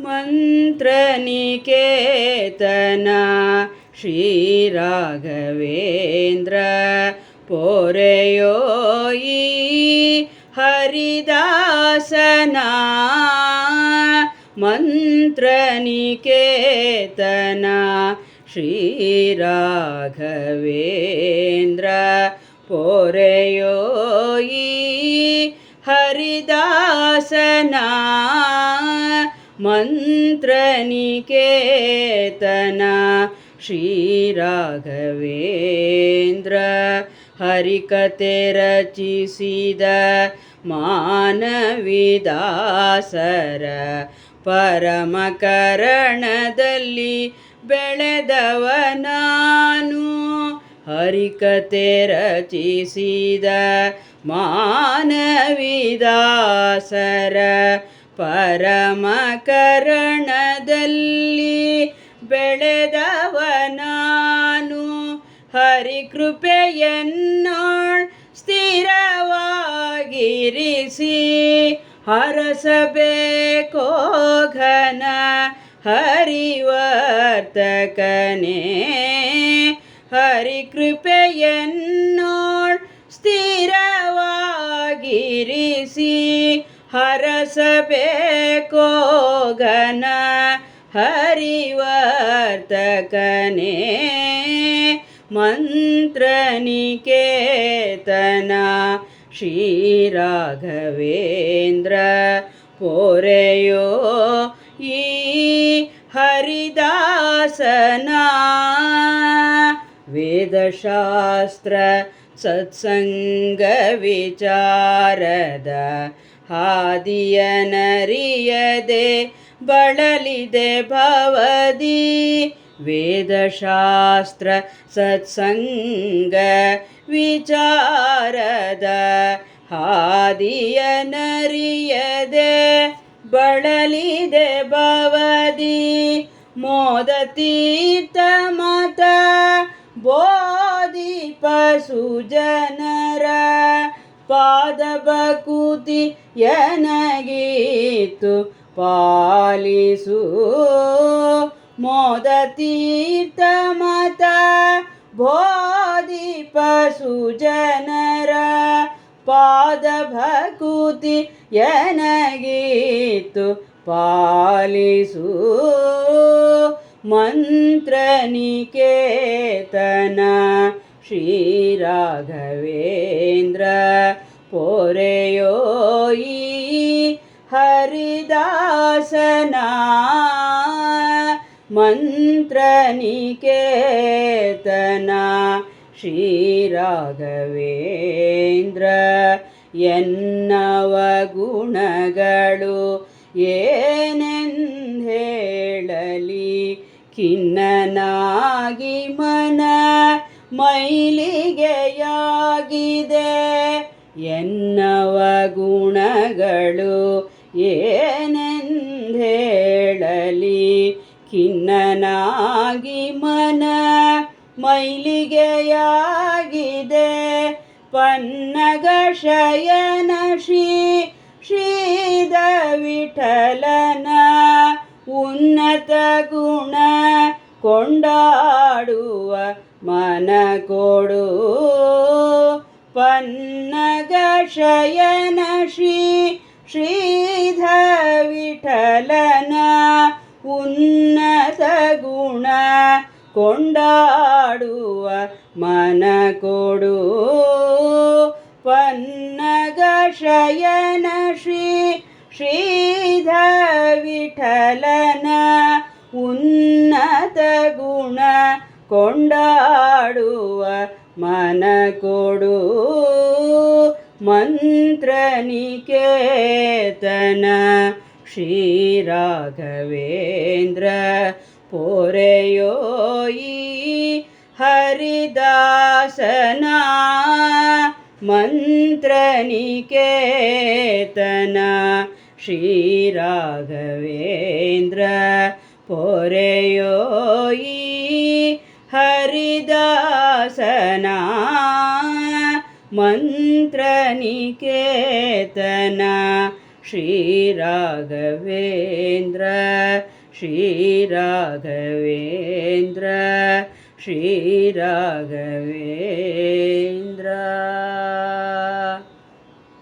मन्त्रेतन श्रीराघवेन्द्र पोरयोी हरिदासना मन्त्रेतना श्रीराघवेन्द्र पोरयोी हरिदासना ಮಂತ್ರನಿಕೇತನ ಶ್ರೀರಾಘವೇಂದ್ರ ಹರಿಕತೆ ರಚಿಸಿದ ಮಾನವಿದಾಸರ ಪರಮಕರಣದಲ್ಲಿ ಬೆಳೆದವ ನಾನು. ಹರಿಕತೆ ರಚಿಸಿದ ಮಾನವಿದಾಸರ ಪರಮಕರಣದಲ್ಲಿ ಬೆಳೆದವನಾನು. ಹರಿ ಹರಿಕೃಪೆಯನ್ನೋಳ್ ಸ್ಥಿರವಾಗಿರಿಸಿ ಹರಸಬೇಕೋ ಘನ ಹರಿವರ್ತಕನೇ. ಹರಿಕೃಪೆಯನ್ನೋಳ್ ಸ್ಥಿರವಾಗಿರಿಸಿ ಹರಸಬೇಕೋ ಘನ ಹರಿವರ್ತಕನೇ ಮಂತ್ರನಿಕೇತನ ಶ್ರೀರಾಘವೇಂದ್ರ ಪೊರೆಯೋ ಈ ಹರಿದಾಸನ ವೇದಶಾಸ್ತ್ರ ಸತ್ಸಂಗ ವಿಚಾರದ ಹಾದಿಯನರಿಯದೆ ಬಳಲಿದೆ ಭವದಿ ವೇದಶಾಸ್ತ್ರ ಸತ್ಸಂಗ ವಿಚಾರದ ಹಾದಿಯನರಿಯದೆ ಬಳಲಿದೆ ಭವದಿ ಮೋದ ತೀರ್ಥ ಮತ ಬೋಧಿಪ ಸುಜನರ ಪಾದ ಬಕುತಿ ಯನಗೀತು ಪಾಲಿಸು. ಮೋದ ತೀರ್ಥ ಮತ ಬೋಧಿಪ ಸುಜನರ. ಪಾದ ಭಕುತಿ ಯನಗೀತು ಪಾಲಿಸು ಮಂತ್ರನಿಕೇತನ ಶ್ರೀರಾಘವೇಂದ್ರ ಪೊರೆಯೋಯಿ ಹರಿದಾಸನ ಮಂತ್ರನಿಕೇತನ ಶ್ರೀರಾಘವೇಂದ್ರ ಎನ್ನವ ಗುಣಗಳು ಏನೆಂದೇಳಲಿ ಖಿನ್ನನಾಗಿ ಮನ ಮೈಲಿಗೆಯಾಗಿದೆ. ಎನ್ನವ ಗುಣಗಳು ಏನೆಂದೇಳಲಿ. ಖಿನ್ನನಾಗಿ ಮನ ಮೈಲಿಗೆಯಾಗಿದೆ. ಪನ್ನಗ ಶಯನ ಶ್ರೀ ಶ್ರೀದ ವಿಠಲನ ಉನ್ನತ ಗುಣ ಕೊಂಡಾಡುವ ಮನ ಕೊಡು. ಪನ್ನಗ ಶಯನ ಶ್ರೀ ಶ್ರೀಧ ವಿಠಲನ ಉನ್ನತ ಗುಣ ಕೊಂಡಾಡುವ ಮನ ಕೊಡು. ಪನ್ನಗ ಶಯನ ಶ್ರೀ ಶ್ರೀಧ ವಿಠಲನ ಉನ್ನತ ಗುಣ ಕೊಂಡಾಡುವ ಮನ ಕೊಡು. ಮಂತ್ರನಿಕೇತನ ಶ್ರೀರಾಘವೇಂದ್ರ ಪೊರೆಯೋಯಿ ಹರಿದಾಸನ ಮಂತ್ರನಿಕೇತನ ಶ್ರೀರಾಘವೇಂದ್ರ ಪೊರೆಯೋಯಿ हरिदासना मन्त्रनिकेतन श्रीराघवेन्द्र श्रीराघवेन्द्र श्रीराघवेन्द्र।